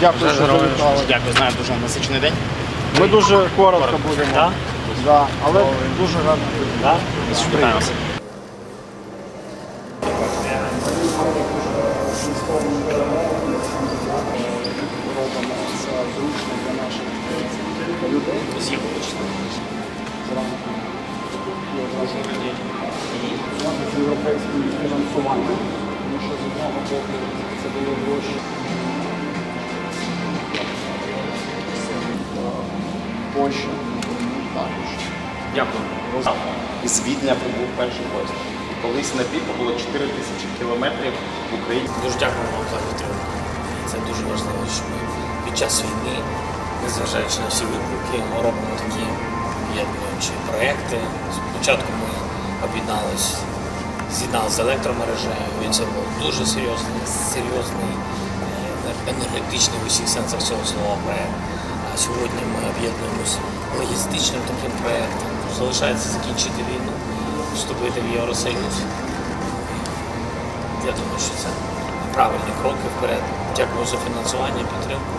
Дякую, що завітали. Дякую, знаю, дуже насичений день. Ми дуже коротко будемо. Так? Да, але дуже радий. Так? Вітаємося. Робимо це зручно для наших людей. Спасибо. Зранку і одразу з європейським фінансуванням. Тому що з одного боку це було гроші. Польща також. Дякую. Із Відня прибув перший поїзд. Колись на піку було 4 тисячі кілометрів в Україні. Дуже дякуємо вам за підтримку. Це дуже важливо, що ми під час війни, незважаючи на всі виклики, ми робимо такі об'єднуючі проекти. Спочатку ми об'єднались, з'єдналися з електромережею, і це був дуже серйозний, серйозний е, енергетичний в усіх сенсах цього слова проект. А сьогодні ми об'єднуємось логістичним таким проєктом. Залишається закінчити війну, вступити в Євросоюз. Я думаю, що це правильні кроки вперед. Дякую за фінансування, підтримку.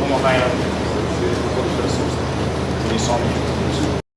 細かいやつ。